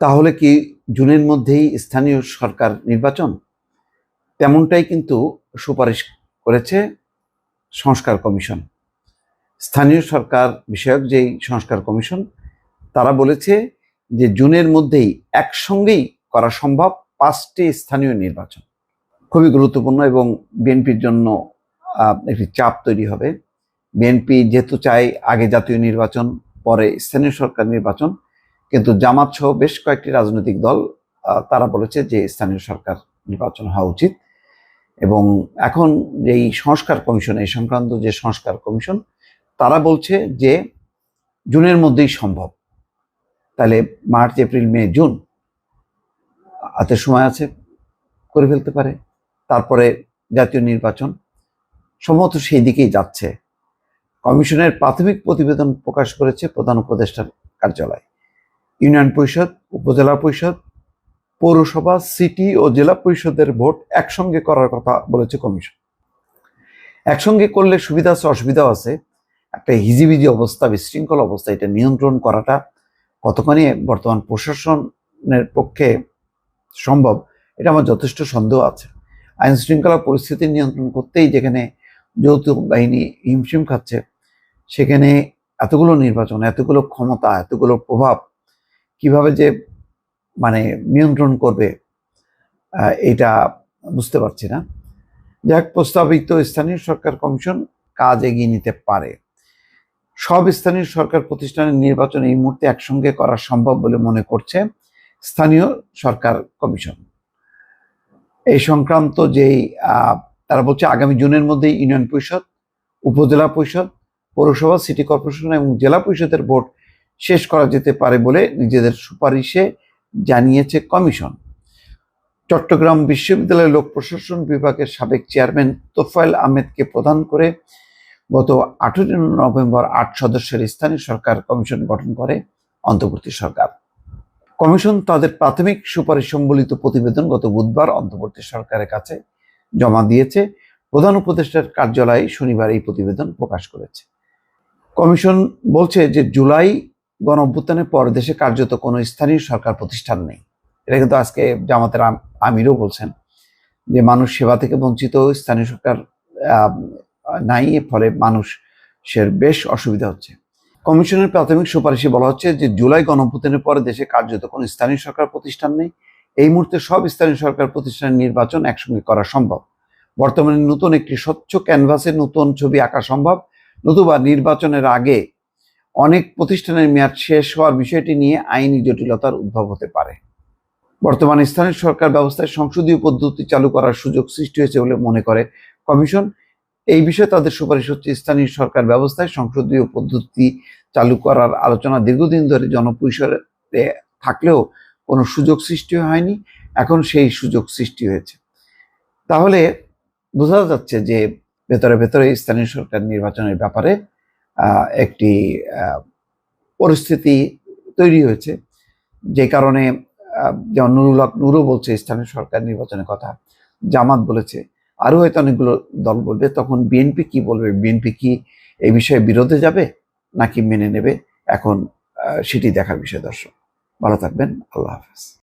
তাহলে কি জুনের মধ্যেই স্থানীয় সরকার নির্বাচন? তেমনটাই কিন্তু সুপারিশ করেছে সংস্কার কমিশন। স্থানীয় সরকার বিষয়ক যেই সংস্কার কমিশন, তারা বলেছে যে জুনের মধ্যেই একসঙ্গেই করা সম্ভব পাঁচটি স্থানীয় নির্বাচন। খুবই গুরুত্বপূর্ণ এবং বিএনপির জন্য একটি চাপ তৈরি হবে। বিএনপি যেহেতু চায় আগে জাতীয় নির্বাচন, পরে স্থানীয় সরকার নির্বাচন কিন্তু জামাত সহ বেশ কয়েকটি রাজনৈতিক দল তারা বলেছে যে স্থানীয় সরকার নির্বাচন হওয়া উচিত। এবং এখন যেই সংস্কার কমিশন, এই সংক্রান্ত যে সংস্কার কমিশন, তারা বলছে যে জুনের মধ্যেই সম্ভব। তাহলে মার্চ, এপ্রিল, মে, জুন হাতে সময় আছে করে ফেলতে পারে। তারপরে জাতীয় নির্বাচন সম্ভবত সেই দিকেই যাচ্ছে। কমিশনের প্রাথমিক প্রতিবেদন প্রকাশ করেছে প্রধান উপদেষ্টার কার্যালয়। ইউনিয়ন পরিষদ, উপজেলা পরিষদ, পৌরসভা, সিটি ও জেলা পরিষদের ভোট একসঙ্গে করার কথা বলেছে কমিশন। একসঙ্গে করলে সুবিধা আছে, অসুবিধাও আছে। একটা হিজিবিজি অবস্থা, বিশৃঙ্খল অবস্থা, এটা নিয়ন্ত্রণ করাটা কতখানি বর্তমান প্রশাসনের পক্ষে সম্ভব, এটা আমার যথেষ্ট সন্দেহ আছে। আইন শৃঙ্খলা পরিস্থিতি নিয়ন্ত্রণ করতেই যেখানে যৌথ বাহিনী হিমশিম খাচ্ছে, সেখানে এতগুলো নির্বাচন, এতগুলো ক্ষমতা, এতগুলো প্রভাব কীভাবে যে মানে নিয়ন্ত্রণ করবে এটা বুঝতে পারছি না। যাক, প্রস্তাবিত স্থানীয় সরকার কমিশন কাজ এগিয়ে নিতে পারে। সব স্থানীয় সরকার প্রতিষ্ঠানের নির্বাচন এই মুহূর্তে একসঙ্গে করা সম্ভব বলে মনে করছে স্থানীয় সরকার কমিশন। এই সংক্রান্ত যেই তারা বলছে আগামী জুনের মধ্যেই ইউনিয়ন পরিষদ, উপজেলা পরিষদ, পৌরসভা, সিটি কর্পোরেশন এবং জেলা পরিষদের ভোট শেষ করা যেতে পারে বলে নিজেদের সুপারিশে জানিয়েছে কমিশন। চট্টগ্রাম বিশ্ববিদ্যালয়ের লোক প্রশাসন বিভাগের সাবেক চেয়ারম্যান তোফায়েল আহমেদকে প্রদান করে গত আঠেরোই নভেম্বর আট সদস্যের স্থানীয় সরকার কমিশন গঠন করে অন্তর্বর্তী সরকার। কমিশন তাদের প্রাথমিক সুপারিশ সম্বলিত প্রতিবেদন গত বুধবার অন্তর্বর্তী সরকারের কাছে জমা দিয়েছে। প্রধান উপদেষ্টার কার্যালয়ে শনিবার এই প্রতিবেদন প্রকাশ করেছে। কমিশন বলছে যে জুলাই গণ অভ্যুত্থানের পর দেশে কার্যত কোনো স্থানীয় সরকার প্রতিষ্ঠান নেই। এটা কিন্তু আজকে জামাতের আমিরও বলছেন যে মানুষ সেবা থেকে বঞ্চিত, স্থানীয় সরকার নাই ফলে মানুষের বেশ অসুবিধা হচ্ছে। কমিশনের প্রাথমিক সুপারিশে বলা হচ্ছে যে জুলাই গণঅভ্যুত্থানের পরে দেশে কার্যত কোনো স্থানীয় সরকার প্রতিষ্ঠান নেই। এই মুহূর্তে সব স্থানীয় সরকার প্রতিষ্ঠানের নির্বাচন একসঙ্গে করা সম্ভব। বর্তমানে নতুন একটি স্বচ্ছ ক্যানভাসে নতুন ছবি আঁকা সম্ভব। নতুবা নির্বাচনের আগে অনেক প্রতিষ্ঠানের মেয়াদ শেষ হওয়ার বিষয়টি নিয়ে আইনি জটিলতার উদ্ভব হতে পারে। বর্তমানে স্থানীয় সরকার ব্যবস্থায় সংসদীয় পদ্ধতি চালু করার সুযোগ সৃষ্টি হয়েছে বলে মনে করে কমিশন। এই বিষয়ে তাদের সুপারিশ হচ্ছে স্থানীয় সরকার ব্যবস্থায় সংসদীয় পদ্ধতি চালু করার আলোচনা দীর্ঘদিন ধরে জনপরিসরে থাকলেও কোনো সুযোগ সৃষ্টি হয়নি, এখন সেই সুযোগ সৃষ্টি হয়েছে। তাহলে বোঝা যাচ্ছে যে ভেতরে ভেতরে স্থানীয় সরকার নির্বাচনের ব্যাপারে একটি পরিস্থিতি তৈরি হয়েছে। যে কারণে যেমন নুরুল হক নুরও বলছে, স্থানীয় সরকার নির্বাচনের কথা জামাত বলেছে। আরও হয়তো অনেকগুলো দল বলবে, তখন বিএনপি কি বলবে? বিএনপি কি এই বিষয়ে বিরোধে যাবে নাকি মেনে নেবে? এখন সেটি দেখার বিষয় দর্শক। ভালো থাকবেন। আল্লাহ হাফেজ।